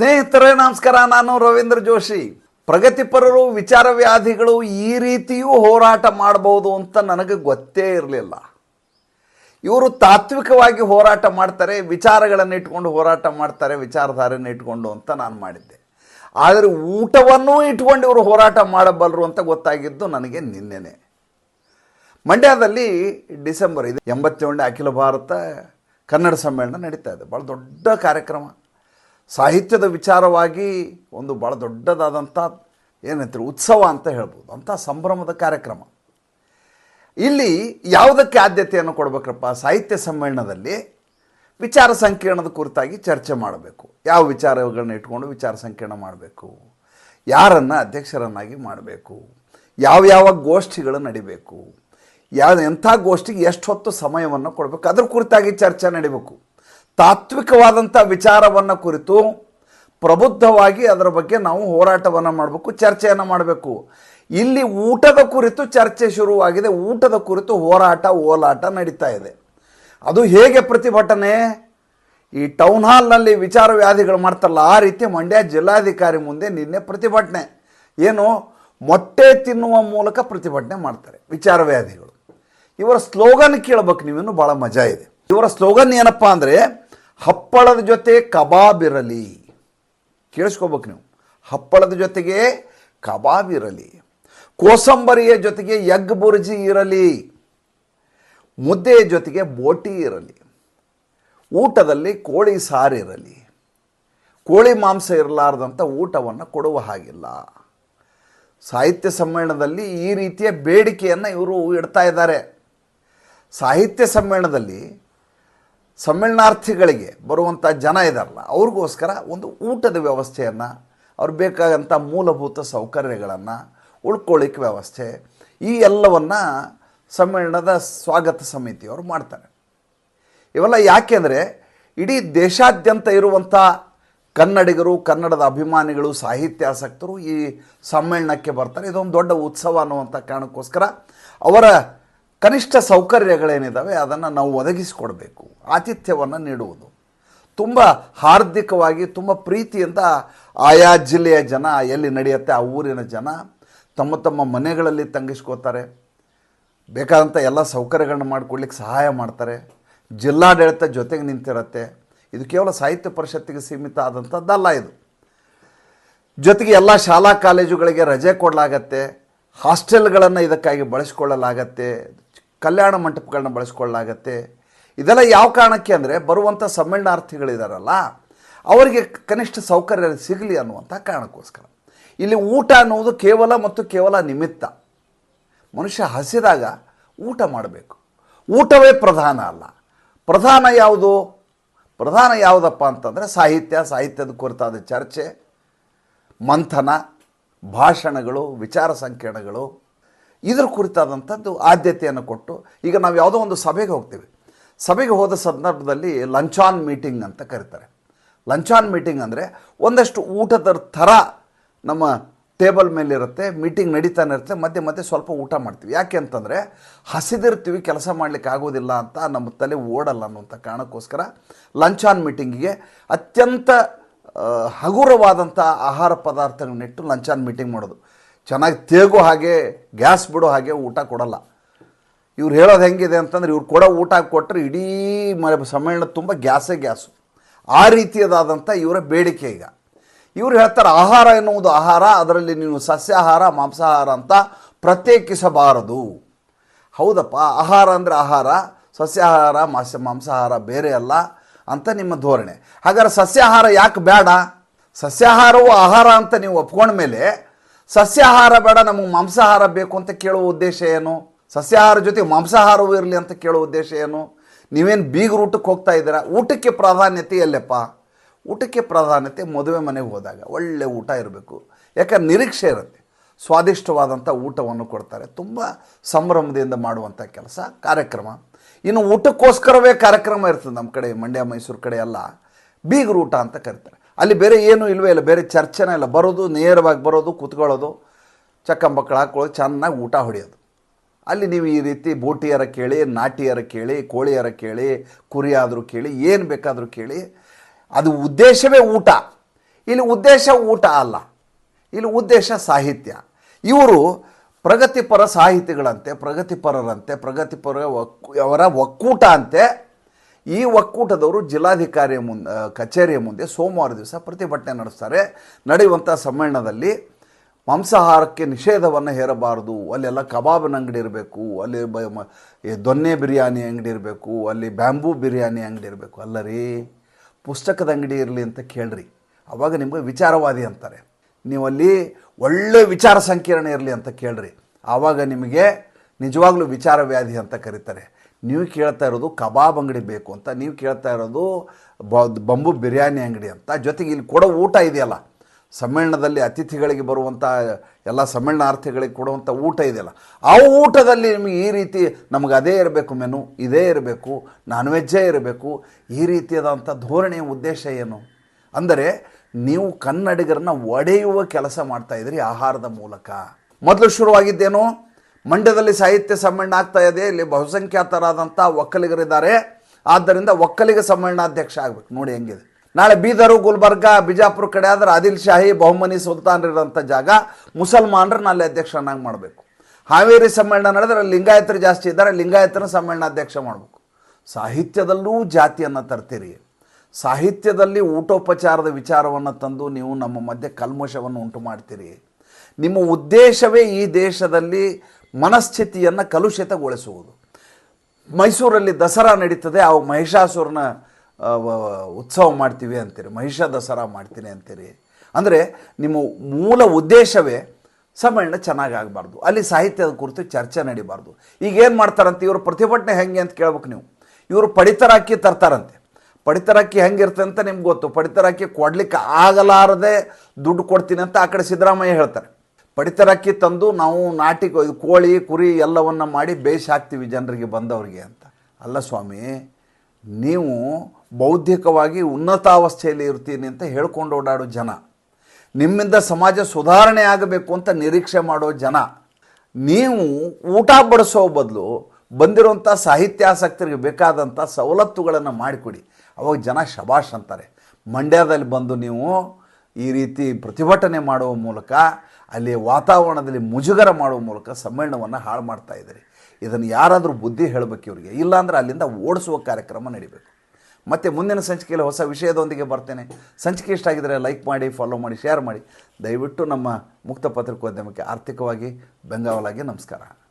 ಸ್ನೇಹಿತರೇ, ನಮಸ್ಕಾರ. ನಾನು ರವೀಂದ್ರ ಜೋಶಿ. ಪ್ರಗತಿಪರರು ವಿಚಾರ ವ್ಯಾಧಿಗಳು ಈ ರೀತಿಯೂ ಹೋರಾಟ ಮಾಡಬಹುದು ಅಂತ ನನಗೆ ಗೊತ್ತೇ ಇರಲಿಲ್ಲ. ಇವರು ತಾತ್ವಿಕವಾಗಿ ಹೋರಾಟ ಮಾಡ್ತಾರೆ, ವಿಚಾರಗಳನ್ನು ಇಟ್ಕೊಂಡು ಹೋರಾಟ ಮಾಡ್ತಾರೆ ವಿಚಾರಧಾರೆಯನ್ನು ಇಟ್ಕೊಂಡು ಅಂತ ನಾನು ಮಾಡಿದ್ದೆ. ಆದರೆ ಊಟವನ್ನೂ ಇಟ್ಕೊಂಡು ಇವರು ಹೋರಾಟ ಮಾಡಬಲ್ಲರು ಅಂತ ಗೊತ್ತಾಗಿದ್ದು ನನಗೆ ನಿನ್ನೆನೆ. ಮಂಡ್ಯದಲ್ಲಿ ಡಿಸೆಂಬರ್ ಇದು ಎಂಬತ್ತೇಳನೇ ಅಖಿಲ ಭಾರತ ಕನ್ನಡ ಸಮ್ಮೇಳನ ನಡೀತಾ ಇದೆ. ಭಾಳ ದೊಡ್ಡ ಕಾರ್ಯಕ್ರಮ. ಸಾಹಿತ್ಯದ ವಿಚಾರವಾಗಿ ಒಂದು ಭಾಳ ದೊಡ್ಡದಾದಂಥ ಏನಂತಾರೆ ಉತ್ಸವ ಅಂತ ಹೇಳ್ಬೋದು. ಅಂಥ ಸಂಭ್ರಮದ ಕಾರ್ಯಕ್ರಮ. ಇಲ್ಲಿ ಯಾವುದಕ್ಕೆ ಆದ್ಯತೆಯನ್ನು ಕೊಡಬೇಕಪ್ಪ? ಸಾಹಿತ್ಯ ಸಮ್ಮೇಳನದಲ್ಲಿ ವಿಚಾರ ಸಂಕಿರಣದ ಕುರಿತಾಗಿ ಚರ್ಚೆ ಮಾಡಬೇಕು. ಯಾವ ವಿಚಾರಗಳನ್ನ ಇಟ್ಕೊಂಡು ವಿಚಾರ ಸಂಕಿರಣ ಮಾಡಬೇಕು? ಯಾರನ್ನು ಅಧ್ಯಕ್ಷರನ್ನಾಗಿ ಮಾಡಬೇಕು? ಯಾವ್ಯಾವ ಗೋಷ್ಠಿಗಳು ನಡಿಬೇಕು? ಯಾವ ಎಂಥ ಗೋಷ್ಠಿಗೆ ಎಷ್ಟು ಹೊತ್ತು ಸಮಯವನ್ನು ಕೊಡಬೇಕು? ಅದ್ರ ಕುರಿತಾಗಿ ಚರ್ಚೆ ನಡಿಬೇಕು. ತಾತ್ವಿಕವಾದಂಥ ವಿಚಾರವನ್ನು ಕುರಿತು ಪ್ರಬುದ್ಧವಾಗಿ ಅದರ ಬಗ್ಗೆ ನಾವು ಹೋರಾಟವನ್ನು ಮಾಡಬೇಕು, ಚರ್ಚೆಯನ್ನು ಮಾಡಬೇಕು. ಇಲ್ಲಿ ಊಟದ ಕುರಿತು ಚರ್ಚೆ ಶುರುವಾಗಿದೆ, ಊಟದ ಕುರಿತು ಹೋರಾಟ, ಓಲಾಟ ನಡೀತಾ ಇದೆ. ಅದು ಹೇಗೆ ಪ್ರತಿಭಟನೆ? ಈ ಟೌನ್ ಹಾಲ್ನಲ್ಲಿ ವಿಚಾರ ವ್ಯಾಧಿಗಳು ಮಾಡ್ತಾರಲ್ಲ, ಆ ರೀತಿ ಮಂಡ್ಯ ಜಿಲ್ಲಾಧಿಕಾರಿ ಮುಂದೆ ನಿನ್ನೆ ಪ್ರತಿಭಟನೆ. ಏನು? ಮೊಟ್ಟೆ ತಿನ್ನುವ ಮೂಲಕ ಪ್ರತಿಭಟನೆ ಮಾಡ್ತಾರೆ, ವಿಚಾರ ವ್ಯಾಧಿಗಳು. ಇವರ ಸ್ಲೋಗನ್ ಕೇಳಬೇಕು ನೀವೇನು ಭಾಳ ಮಜಾ ಇದೆ. ಇವರ ಸ್ಲೋಗನ್ ಏನಪ್ಪ ಅಂದರೆ ಹಪ್ಪಳದ ಜೊತೆ ಕಬಾಬ್ ಇರಲಿ. ಕೇಳಿಸ್ಕೋಬೇಕು ನೀವು. ಹಪ್ಪಳದ ಜೊತೆಗೆ ಕಬಾಬ್ ಇರಲಿ. ಕೋಸಂಬರಿಯ ಜೊತೆಗೆ ಎಗ್ ಬುರ್ಜಿ ಇರಲಿ. ಮುದ್ದೆಯ ಜೊತೆಗೆ ಬೋಟಿ ಇರಲಿ. ಊಟದಲ್ಲಿ ಕೋಳಿ ಸಾರು ಇರಲಿ. ಕೋಳಿ ಮಾಂಸ ಇರಲಾರ್ದಂಥ ಊಟವನ್ನು ಕೊಡುವ ಹಾಗಿಲ್ಲ. ಸಾಹಿತ್ಯ ಸಮ್ಮೇಳನದಲ್ಲಿ ಈ ರೀತಿಯ ಬೇಡಿಕೆಯನ್ನು ಇವರು ಇಡ್ತಾ ಇದ್ದಾರೆ. ಸಾಹಿತ್ಯ ಸಮ್ಮೇಳನದಲ್ಲಿ ಸಮ್ಮೇಳನಾರ್ಥಿಗಳಿಗೆ ಬರುವಂಥ ಜನ ಇದಾರಲ್ಲ, ಅವ್ರಿಗೋಸ್ಕರ ಒಂದು ಊಟದ ವ್ಯವಸ್ಥೆಯನ್ನು, ಅವ್ರು ಬೇಕಾದಂಥ ಮೂಲಭೂತ ಸೌಕರ್ಯಗಳನ್ನು ಉಳ್ಕೊಳ್ಳಿಕ್ಕೆ ವ್ಯವಸ್ಥೆ, ಈ ಎಲ್ಲವನ್ನು ಸಮ್ಮೇಳನದ ಸ್ವಾಗತ ಸಮಿತಿಯವರು ಮಾಡ್ತಾರೆ. ಇವೆಲ್ಲ ಯಾಕೆಂದರೆ ಇಡೀ ದೇಶಾದ್ಯಂತ ಇರುವಂಥ ಕನ್ನಡಿಗರು, ಕನ್ನಡದ ಅಭಿಮಾನಿಗಳು, ಸಾಹಿತ್ಯಾಸಕ್ತರು ಈ ಸಮ್ಮೇಳನಕ್ಕೆ ಬರ್ತಾರೆ. ಇದೊಂದು ದೊಡ್ಡ ಉತ್ಸವ ಅನ್ನುವಂಥ ಕಾರಣಕ್ಕೋಸ್ಕರ ಅವರ ಕನಿಷ್ಠ ಸೌಕರ್ಯಗಳೇನಿದ್ದಾವೆ ಅದನ್ನು ನಾವು ಒದಗಿಸಿಕೊಡಬೇಕು, ಆತಿಥ್ಯವನ್ನು ನೀಡುವುದು. ತುಂಬ ಹಾರ್ದಿಕವಾಗಿ, ತುಂಬ ಪ್ರೀತಿಯಿಂದ ಆಯಾ ಜಿಲ್ಲೆಯ ಜನ ಎಲ್ಲಿ ನಡೆಯುತ್ತೆ, ಆ ಊರಿನ ಜನ ತಮ್ಮ ತಮ್ಮ ಮನೆಗಳಲ್ಲಿ ತಂಗಿಸ್ಕೋತಾರೆ. ಬೇಕಾದಂಥ ಎಲ್ಲ ಸೌಕರ್ಯಗಳನ್ನ ಮಾಡಿಕೊಡ್ಲಿಕ್ಕೆ ಸಹಾಯ ಮಾಡ್ತಾರೆ. ಜಿಲ್ಲಾಡಳಿತ ಜೊತೆಗೆ ನಿಂತಿರುತ್ತೆ. ಇದು ಕೇವಲ ಸಾಹಿತ್ಯ ಪರಿಷತ್ತಿಗೆ ಸೀಮಿತ ಆದಂಥದ್ದಲ್ಲ ಇದು. ಜೊತೆಗೆ ಎಲ್ಲ ಶಾಲಾ ಕಾಲೇಜುಗಳಿಗೆ ರಜೆ ಕೊಡಲಾಗತ್ತೆ. ಹಾಸ್ಟೆಲ್ಗಳನ್ನು ಇದಕ್ಕಾಗಿ ಬಳಸ್ಕೊಳ್ಳಲಾಗತ್ತೆ. ಕಲ್ಯಾಣ ಮಂಟಪಗಳನ್ನ ಬಳಸ್ಕೊಳ್ಳಲಾಗತ್ತೆ. ಇದೆಲ್ಲ ಯಾವ ಕಾರಣಕ್ಕೆ ಅಂದರೆ ಬರುವಂಥ ಸಮ್ಮೇಳನಾರ್ಥಿಗಳಿದಾರಲ್ಲ, ಅವರಿಗೆ ಕನಿಷ್ಠ ಸೌಕರ್ಯ ಸಿಗಲಿ ಅನ್ನುವಂಥ ಕಾರಣಕ್ಕೋಸ್ಕರ. ಇಲ್ಲಿ ಊಟ ಅನ್ನುವುದು ಕೇವಲ ಮತ್ತು ಕೇವಲ ನಿಮಿತ್ತ. ಮನುಷ್ಯ ಹಸಿದಾಗ ಊಟ ಮಾಡಬೇಕು. ಊಟವೇ ಪ್ರಧಾನ ಅಲ್ಲ. ಪ್ರಧಾನ ಯಾವುದು? ಪ್ರಧಾನ ಯಾವುದಪ್ಪ ಅಂತಂದರೆ ಸಾಹಿತ್ಯ, ಸಾಹಿತ್ಯದ ಕುರಿತಾದ ಚರ್ಚೆ, ಮಂಥನ, ಭಾಷಣಗಳು, ವಿಚಾರ ಸಂಕಿರಣಗಳು ಇದರ ಕುರಿತಾದಂಥದ್ದು ಆದ್ಯತೆಯನ್ನು ಕೊಟ್ಟು ಈಗ ನಾವು ಯಾವುದೋ ಒಂದು ಸಭೆಗೆ ಹೋಗ್ತೀವಿ. ಸಭೆಗೆ ಹೋದ ಸಂದರ್ಭದಲ್ಲಿ ಲಂಚಾನ್ ಮೀಟಿಂಗ್ ಅಂತ ಕರೀತಾರೆ. ಲಂಚಾನ್ ಮೀಟಿಂಗ್ ಅಂದರೆ ಒಂದಷ್ಟು ಊಟದ ಥರ ನಮ್ಮ ಟೇಬಲ್ ಮೇಲಿರುತ್ತೆ, ಮೀಟಿಂಗ್ ನಡೀತಾನೆ ಇರುತ್ತೆ, ಮಧ್ಯೆ ಮಧ್ಯೆ ಸ್ವಲ್ಪ ಊಟ ಮಾಡ್ತೀವಿ. ಯಾಕೆ ಅಂತಂದರೆ ಹಸಿದಿರ್ತೀವಿ, ಕೆಲಸ ಮಾಡಲಿಕ್ಕೆ ಆಗೋದಿಲ್ಲ ಅಂತ ನಮ್ಮ ತಲೆ ಓಡಲ್ಲ ಅನ್ನುವಂಥ ಕಾರಣಕ್ಕೋಸ್ಕರ ಲಂಚ್ ಆನ್ ಮೀಟಿಂಗಿಗೆ ಅತ್ಯಂತ ಹಗುರವಾದಂಥ ಆಹಾರ ಪದಾರ್ಥಗಳನ್ನಿಟ್ಟು ಲಂಚ್ ಆನ್ ಮೀಟಿಂಗ್ ಮಾಡೋದು. ಚೆನ್ನಾಗಿ ತೇಗೋ ಹಾಗೆ, ಗ್ಯಾಸ್ ಬಿಡೋ ಹಾಗೆ ಊಟ ಕೊಡಲ್ಲ. ಇವ್ರು ಹೇಳೋದು ಹೆಂಗಿದೆ ಅಂತಂದ್ರೆ ಇವ್ರು ಕೊಡೋ ಊಟ ಕೊಟ್ಟರೆ ಇಡೀ ಮ ಸಮ್ಮೇಳನ ತುಂಬ ಗ್ಯಾಸೇ ಗ್ಯಾಸು. ಆ ರೀತಿಯದಾದಂಥ ಇವರ ಬೇಡಿಕೆ ಈಗ. ಇವರು ಹೇಳ್ತಾರೆ, ಆಹಾರ ಎನ್ನುವುದು ಆಹಾರ, ಅದರಲ್ಲಿ ನೀವು ಸಸ್ಯಾಹಾರ, ಮಾಂಸಾಹಾರ ಅಂತ ಪ್ರತ್ಯೇಕಿಸಬಾರದು. ಹೌದಪ್ಪ, ಆಹಾರ ಅಂದರೆ ಆಹಾರ, ಸಸ್ಯಾಹಾರ, ಮಾಂಸ, ಮಾಂಸಾಹಾರ ಬೇರೆ ಅಲ್ಲ ಅಂತ ನಿಮ್ಮ ಧೋರಣೆ. ಹಾಗಾದ್ರೆ ಸಸ್ಯಾಹಾರ ಯಾಕೆ ಬೇಡ ಸಸ್ಯಾಹಾರವು ಆಹಾರ ಅಂತ ನೀವು ಒಪ್ಕೊಂಡ ಮೇಲೆ ಸಸ್ಯಾಹಾರ ಬೇಡ, ನಮಗೆ ಮಾಂಸಾಹಾರ ಬೇಕು ಅಂತ ಕೇಳುವ ಉದ್ದೇಶ ಏನು? ಸಸ್ಯಾಹಾರ ಜೊತೆ ಮಾಂಸಾಹಾರವೂ ಇರಲಿ ಅಂತ ಕೇಳುವ ಉದ್ದೇಶ ಏನು? ನೀವೇನು ಬೀಗರು ಊಟಕ್ಕೆ ಹೋಗ್ತಾ ಇದ್ದೀರಾ? ಊಟಕ್ಕೆ ಪ್ರಾಧಾನ್ಯತೆ ಎಲ್ಲಪ್ಪ? ಊಟಕ್ಕೆ ಪ್ರಾಧಾನ್ಯತೆ ಮದುವೆ ಮನೆಗೆ ಹೋದಾಗ ಒಳ್ಳೆ ಊಟ ಇರಬೇಕು. ಯಾಕಂದ್ರೆ ನಿರೀಕ್ಷೆ ಇರುತ್ತೆ. ಸ್ವಾದಿಷ್ಟವಾದಂಥ ಊಟವನ್ನು ಕೊಡ್ತಾರೆ. ತುಂಬ ಸಂಭ್ರಮದಿಂದ ಮಾಡುವಂಥ ಕೆಲಸ, ಕಾರ್ಯಕ್ರಮ. ಇನ್ನು ಊಟಕ್ಕೋಸ್ಕರವೇ ಕಾರ್ಯಕ್ರಮ ಇರ್ತದೆ ನಮ್ಮ ಕಡೆ, ಮಂಡ್ಯ, ಮೈಸೂರು ಕಡೆ ಎಲ್ಲ. ಬೀಗರು ಊಟ ಅಂತ ಕರೀತಾರೆ. ಅಲ್ಲಿ ಬೇರೆ ಏನೂ ಇಲ್ವೇ ಇಲ್ಲ, ಬೇರೆ ಚರ್ಚೆನೇ ಇಲ್ಲ. ಬರೋದು, ನೇರವಾಗಿ ಬರೋದು, ಕೂತ್ಕೊಳ್ಳೋದು ಚಕ್ಕಂಬಕ್ಕಳು ಹಾಕೊಳ್ಳೋದು ಚೆನ್ನಾಗಿ ಊಟ ಹೊಡೆಯೋದು. ಅಲ್ಲಿ ನೀವು ಈ ರೀತಿ ಬೋಟಿಯರ ಕೇಳಿ, ನಾಟಿಯರ ಕೇಳಿ, ಕೋಳಿಯರ ಕೇಳಿ, ಕುರಿಯಾದರೂ ಕೇಳಿ, ಏನು ಬೇಕಾದರೂ ಕೇಳಿ, ಅದು ಉದ್ದೇಶವೇ ಊಟ. ಇಲ್ಲಿ ಉದ್ದೇಶ ಊಟ ಅಲ್ಲ. ಇಲ್ಲಿ ಉದ್ದೇಶ ಸಾಹಿತ್ಯ. ಇವರು ಪ್ರಗತಿಪರ ಸಾಹಿತಿಗಳಂತೆ, ಪ್ರಗತಿಪರರಂತೆ, ಪ್ರಗತಿಪರ ಒಕ್ಕೂ ಅವರ ಒಕ್ಕೂಟ ಅಂತೆ ಈ ಒಕ್ಕೂಟದವರು ಜಿಲ್ಲಾಧಿಕಾರಿಯ ಮುಂದೆ ಕಚೇರಿಯ ಮುಂದೆ ಸೋಮವಾರ ದಿವಸ ಪ್ರತಿಭಟನೆ ನಡೆಸ್ತಾರೆ. ನಡೆಯುವಂಥ ಸಮ್ಮೇಳನದಲ್ಲಿ ಮಾಂಸಾಹಾರಕ್ಕೆ ನಿಷೇಧವನ್ನು ಹೇರಬಾರದು. ಅಲ್ಲೆಲ್ಲ ಕಬಾಬಿನ ಅಂಗಡಿ ಇರಬೇಕು, ಅಲ್ಲಿ ಬ ದೊನ್ನೆ ಬಿರಿಯಾನಿ ಅಂಗಡಿ ಇರಬೇಕು, ಅಲ್ಲಿ ಬ್ಯಾಂಬೂ ಬಿರಿಯಾನಿ ಅಂಗಡಿ ಇರಬೇಕು. ಅಲ್ಲ ರೀ, ಪುಸ್ತಕದ ಅಂಗಡಿ ಇರಲಿ ಅಂತ ಕೇಳ್ರಿ. ಅವಾಗ ನಿಮಗೆ ವಿಚಾರವಾದಿ ಅಂತಾರೆ. ನೀವು ಅಲ್ಲಿ ಒಳ್ಳೆ ವಿಚಾರ ಸಂಕಿರಣ ಇರಲಿ ಅಂತ ಕೇಳ್ರಿ. ಆವಾಗ ನಿಮಗೆ ನಿಜವಾಗ್ಲೂ ವಿಚಾರ ವ್ಯಾಧಿ ಅಂತ ಕರೀತಾರೆ. ನೀವು ಕೇಳ್ತಾ ಇರೋದು ಕಬಾಬ್ ಅಂಗಡಿ ಬೇಕು ಅಂತ, ನೀವು ಕೇಳ್ತಾ ಇರೋದು ಬಂಬು ಬಿರಿಯಾನಿ ಅಂಗಡಿ ಅಂತ. ಜೊತೆಗೆ ಇಲ್ಲಿ ಕೊಡೋ ಊಟ ಇದೆಯಲ್ಲ, ಸಮ್ಮೇಳನದಲ್ಲಿ ಅತಿಥಿಗಳಿಗೆ ಬರುವಂಥ ಎಲ್ಲ ಸಮ್ಮೇಳನಾರ್ಥಿಗಳಿಗೆ ಕೊಡುವಂಥ ಊಟ ಇದೆಯಲ್ಲ, ಆ ಊಟದಲ್ಲಿ ನಿಮಗೆ ಈ ರೀತಿ ನಮಗೆ ಅದೇ ಇರಬೇಕು ಮೆನು, ಇದೇ ಇರಬೇಕು, ನಾನ್ ವೆಜ್ಜೇ ಇರಬೇಕು, ಈ ರೀತಿಯಾದಂಥ ಧೋರಣೆಯ ಉದ್ದೇಶ ಏನು? ಅಂದರೆ ನೀವು ಕನ್ನಡಿಗರನ್ನ ಒಡೆಯುವ ಕೆಲಸ ಮಾಡ್ತಾ ಇದ್ರಿ ಆಹಾರದ ಮೂಲಕ. ಮೊದಲು ಶುರುವಾಗಿದ್ದೇನು? ಮಂಡ್ಯದಲ್ಲಿ ಸಾಹಿತ್ಯ ಸಮ್ಮೇಳನ ಆಗ್ತಾ ಇದೆ. ಇಲ್ಲಿ ಬಹುಸಂಖ್ಯಾತರಾದಂಥ ಒಕ್ಕಲಿಗರಿದ್ದಾರೆ. ಆದ್ದರಿಂದ ಒಕ್ಕಲಿಗ ಸಮ್ಮೇಳನಾಧ್ಯಕ್ಷ ಆಗ್ಬೇಕು. ನೋಡಿ ಹೆಂಗಿದೆ. ನಾಳೆ ಬೀದರು, ಗುಲ್ಬರ್ಗ, ಬಿಜಾಪುರ ಕಡೆ ಆದರೆ ಆದಿಲ್ ಶಾಹಿ, ಬಹುಮನಿ ಸುಲ್ತಾನರಿರೋಂಥ ಜಾಗ. ಮುಸಲ್ಮಾನರನ್ನ ಅಲ್ಲಿ ಅಧ್ಯಕ್ಷರನ್ನಾಗಿ ಮಾಡಬೇಕು. ಹಾವೇರಿ ಸಮ್ಮೇಳನ ನಡೆದರೆ ಲಿಂಗಾಯತರು ಜಾಸ್ತಿ ಇದ್ದಾರೆ. ಲಿಂಗಾಯತರ ಸಮ್ಮೇಳನಾಧ್ಯಕ್ಷ ಮಾಡಬೇಕು. ಸಾಹಿತ್ಯದಲ್ಲೂ ಜಾತಿಯನ್ನು ತರ್ತೀರಿ. ಸಾಹಿತ್ಯದಲ್ಲಿ ಊಟೋಪಚಾರದ ವಿಚಾರವನ್ನು ತಂದು ನೀವು ನಮ್ಮ ಮಧ್ಯೆ ಕಲ್ಮಶವನ್ನು ಉಂಟು ಮಾಡ್ತೀರಿ ನಿಮ್ಮ ಉದ್ದೇಶವೇ ಈ ದೇಶದಲ್ಲಿ ಮನಸ್ಥಿತಿಯನ್ನು ಕಲುಷಿತಗೊಳಿಸುವುದು. ಮೈಸೂರಲ್ಲಿ ದಸರಾ ನಡೀತದೆ, ಆ ಮಹಿಷಾಸುರನ ಉತ್ಸವ ಮಾಡ್ತೀವಿ ಅಂತೀರಿ, ಮಹಿಷ ದಸರಾ ಮಾಡ್ತೀನಿ ಅಂತೀರಿ. ಅಂದರೆ ನಿಮ್ಮ ಮೂಲ ಉದ್ದೇಶವೇ ಸಮ್ಮೇಳನ ಚೆನ್ನಾಗಿ ಆಗಬಾರ್ದು. ಅಲ್ಲಿ ಸಾಹಿತ್ಯದ ಕುರಿತು ಚರ್ಚೆ ನಡಿಬಾರ್ದು. ಈಗ ಏನು ಮಾಡ್ತಾರಂತೆ, ಇವರು ಪ್ರತಿಭಟನೆ ಹೆಂಗೆ ಅಂತ ಕೇಳ್ಬೇಕು ನೀವು. ಇವರು ಪಡಿತರ ಅಕ್ಕಿ ತರ್ತಾರಂತೆ. ಪಡಿತರ ಅಕ್ಕಿ ಹೆಂಗಿರುತ್ತೆ ಅಂತ ನಿಮ್ಗೆ ಗೊತ್ತು. ಪಡಿತರ ಅಕ್ಕಿ ಕೊಡ್ಲಿಕ್ಕೆ ಆಗಲಾರದೆ ದುಡ್ಡು ಕೊಡ್ತೀನಿ ಅಂತ ಆ ಕಡೆ ಸಿದ್ದರಾಮಯ್ಯ ಹೇಳ್ತಾರೆ. ಪಡಿತರ ಅಕ್ಕಿ ತಂದು ನಾವು ನಾಟಿ ಕೋಳಿ, ಕುರಿ ಎಲ್ಲವನ್ನು ಮಾಡಿ ಬೇಯಿಸಿ ಹಾಕ್ತೀವಿ ಜನರಿಗೆ ಬಂದವರಿಗೆ ಅಂತ. ಅಲ್ಲ ಸ್ವಾಮಿ, ನೀವು ಬೌದ್ಧಿಕವಾಗಿ ಉನ್ನತಾವಸ್ಥೆಯಲ್ಲಿ ಇರ್ತೀನಿ ಅಂತ ಹೇಳ್ಕೊಂಡು ಓಡಾಡೋ ಜನ, ನಿಮ್ಮಿಂದ ಸಮಾಜ ಸುಧಾರಣೆ ಆಗಬೇಕು ಅಂತ ನಿರೀಕ್ಷೆ ಮಾಡೋ ಜನ, ನೀವು ಊಟ ಬಡಿಸೋ ಬದಲು ಬಂದಿರುವಂಥ ಸಾಹಿತ್ಯಾಸಕ್ತರಿಗೆ ಬೇಕಾದಂಥ ಸವಲತ್ತುಗಳನ್ನು ಮಾಡಿಕೊಡಿ. ಅವಾಗ ಜನ ಶಬಾಷ್ ಅಂತಾರೆ. ಮಂಡ್ಯದಲ್ಲಿ ಬಂದು ನೀವು ಈ ರೀತಿ ಪ್ರತಿಭಟನೆ ಮಾಡುವ ಮೂಲಕ, ಅಲ್ಲಿ ವಾತಾವರಣದಲ್ಲಿ ಮುಜುಗರ ಮಾಡುವ ಮೂಲಕ ಸಮ್ಮೇಳನವನ್ನು ಹಾಳು ಮಾಡ್ತಾ ಇದ್ದಾರೆ. ಇದನ್ನು ಯಾರಾದರೂ ಬುದ್ಧಿ ಹೇಳಬೇಕು ಇವರಿಗೆ. ಇಲ್ಲಾಂದ್ರೆ ಅಲ್ಲಿಂದ ಓಡಿಸುವ ಕಾರ್ಯಕ್ರಮ ನಡಿಬೇಕು. ಮತ್ತು ಮುಂದಿನ ಸಂಚಿಕೆಯಲ್ಲಿ ಹೊಸ ವಿಷಯದೊಂದಿಗೆ ಬರ್ತೇನೆ. ಸಂಚಿಕೆ ಇಷ್ಟ ಆಗಿದರೆ ಲೈಕ್ ಮಾಡಿ ಫಾಲೋ ಮಾಡಿ ಶೇರ್ ಮಾಡಿ. ದಯವಿಟ್ಟು ನಮ್ಮ ಮುಕ್ತ ಪತ್ರಿಕೋದ್ಯಮಕ್ಕೆ ಆರ್ಥಿಕವಾಗಿ ಬೆಂಗಾವಲಾಗಿ ನಮಸ್ಕಾರ.